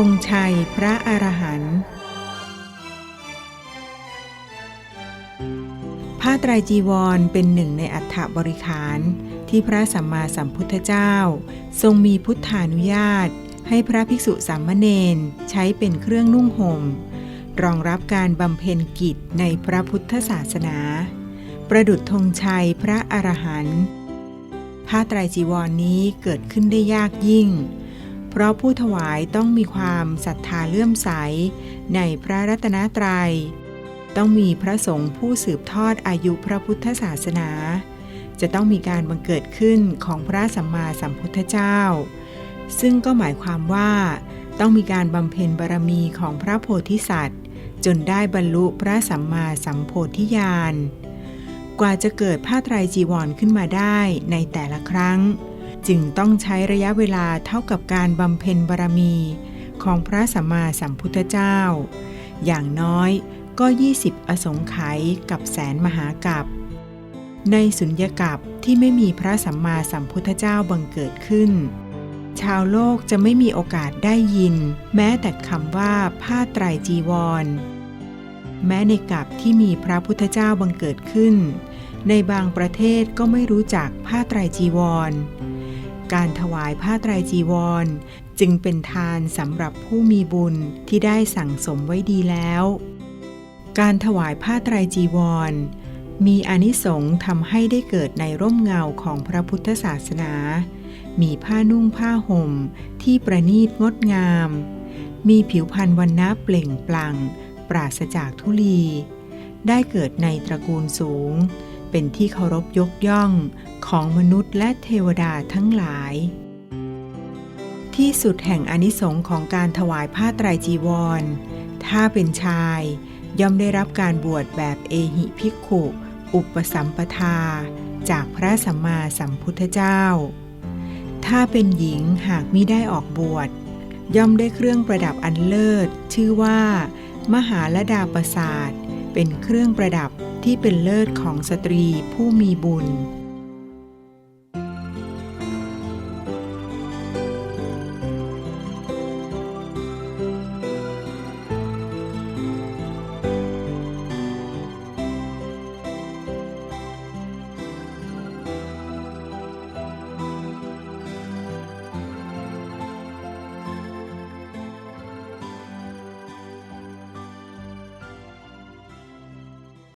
ธงชัยพระอรหันต์ผ้าไตรจีวรเป็นหนึ่งในอัฐบริขารที่พระสัมมาสัมพุทธเจ้า ทรงมีพุทธานุญาต ให้พระภิกษุสามเณรใช้เป็นเครื่องนุ่งห่ม รองรับการบำเพ็ญกิจในพระพุทธศาสนา ประดุจธงชัยพระอรหันต์ผ้าไตรจีวรนนี้เกิดขึ้นได้ยากยิ่ง เพราะผู้ถวายต้องมีความศรัทธาเลื่อมใส ในพระรัตนตรัย ต้องมีพระสงฆ์ผู้สืบทอดอายุพระพุทธศาสนา จะต้องมีการบังเกิดขึ้นของพระสัมมาสัมพุทธเจ้า ซึ่งก็หมายความว่า ต้องมีการบำเพ็ญบารมีของพระโพธิสัตว์ จนได้บรรลุพระสัมมาสัมโพธิญาณกว่าจะเกิดผ้าไตรจีวรขึ้นมาได้ในแต่ละครั้ง จึงต้องใช้ระยะเวลาเท่ากับการบำเพ็ญบารมีของพระสัมมาสัมพุทธเจ้า อย่างน้อยก็ 20 อสงไขยกับแสนมหากัปในสุญญกับที่ไม่มีพระสัมมาสัมพุทธเจ้าบังเกิดขึ้น ชาวโลกจะไม่มีโอกาสได้ยิน แม้แต่คำว่าผ้าไตรจีวร แม้ในกับที่มีพระพุทธเจ้าบังเกิดขึ้น ในบางประเทศก็ไม่รู้จักผ้าไตรจีวร การถวายผ้าไตรจีวร จึงเป็นทานสำหรับผู้มีบุญที่ได้สั่งสมไว้ดีแล้ว การถวายผ้าไตรจีวร มีอนิสงส์ทำให้ได้เกิดในร่มเงาของพระพุทธศาสนา มีผ้านุ่งผ้าห่มที่ประณีตงดงาม มีผิวพรรณวันนะเปล่งปลั่ง ปราศจากทุลี ได้เกิดในตระกูลสูง เป็นที่เคารพยกย่องของมนุษย์และเทวดาทั้งหลาย ที่สุดแห่งอนิสงค์ของการถวายผ้าไตรจีวร ถ้าเป็นชาย ย่อมได้รับการบวชแบบเอหิภิกขุ อุปสัมปทา จากพระสัมมาสัมพุทธเจ้า ถ้าเป็นหญิงหากมิได้ออกบวช ย่อมได้เครื่องประดับอันเลิศ ชื่อว่า มหาลดาประสาทเป็นเครื่องประดับ ที่เป็นเลิศของสตรีผู้มีบุญ